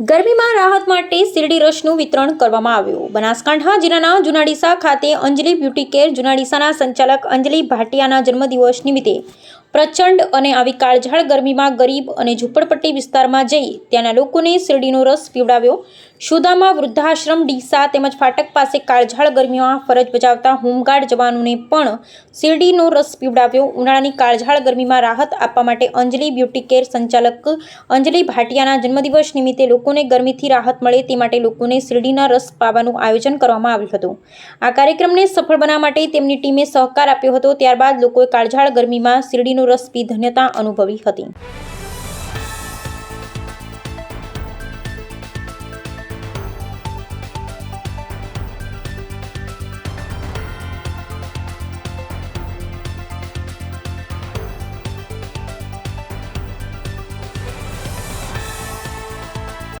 ગરમીમાં રાહત માટે શિરડી રસનું વિતરણ કરવામાં આવ્યું. બનાસકાંઠા જિલ્લાના જુનાડીસા ખાતે અંજલિ બ્યુટી કેર જુનાડીસાના સંચાલક અંજલિ ભાટિયાના જન્મદિવસ નિમિત્તે પ્રચંડ અને આવી કાળઝાળ ગરમીમાં ગરીબ અને ઝૂંપડપટ્ટી વિસ્તારમાં જઈ ત્યાંના લોકોને શેરડીનો રસ પીવડાવ્યો. સુદામા વૃદ્ધાશ્રમ ડીસા તેમજ ફાટક પાસે કાળઝાળ ગરમીમાં ફરજ બજાવતા હોમગાર્ડ જવાનોને પણ શેરડીનો રસ પીવડાવ્યો. ઉનાળાની કાળઝાળ ગરમીમાં રાહત આપવા માટે અંજલિ બ્યુટી કેર સંચાલક અંજલિ ભાટિયાના જન્મદિવસ નિમિત્તે લોકોને ગરમીથી રાહત મળે તે માટે લોકોને શેરડીના રસ પાવાનું આયોજન કરવામાં આવ્યું હતું. આ કાર્યક્રમને સફળ બનાવવા માટે તેમની ટીમે સહકાર આપ્યો હતો. ત્યારબાદ લોકોએ કાળઝાળ ગરમીમાં રસ પી ધન્યતા અનુભવી હતી.